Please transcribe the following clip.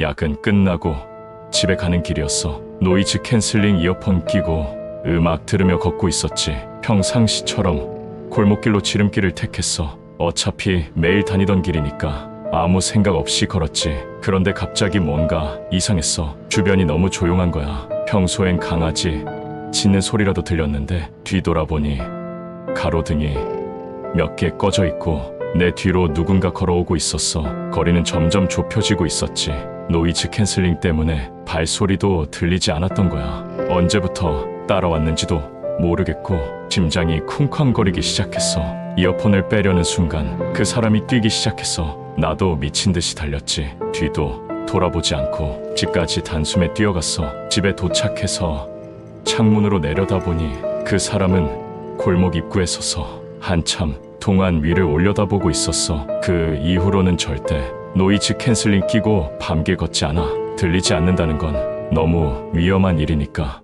야근 끝나고 집에 가는 길이었어. 노이즈 캔슬링 이어폰 끼고 음악 들으며 걷고 있었지. 평상시처럼 골목길로 지름길을 택했어. 어차피 매일 다니던 길이니까 아무 생각 없이 걸었지. 그런데 갑자기 뭔가 이상했어. 주변이 너무 조용한 거야. 평소엔 강아지 짖는 소리라도 들렸는데 뒤돌아보니 가로등이 몇 개 꺼져 있고 내 뒤로 누군가 걸어오고 있었어. 거리는 점점 좁혀지고 있었지. 노이즈 캔슬링 때문에 발소리도 들리지 않았던 거야. 언제부터 따라왔는지도 모르겠고 심장이 쿵쾅거리기 시작했어. 이어폰을 빼려는 순간 그 사람이 뛰기 시작했어. 나도 미친 듯이 달렸지. 뒤도 돌아보지 않고 집까지 단숨에 뛰어갔어. 집에 도착해서 창문으로 내려다보니 그 사람은 골목 입구에 서서 한참 동안 위를 올려다보고 있었어. 그 이후로는 절대 노이즈 캔슬링 끼고 밤길 걷지 않아. 들리지 않는다는 건 너무 위험한 일이니까.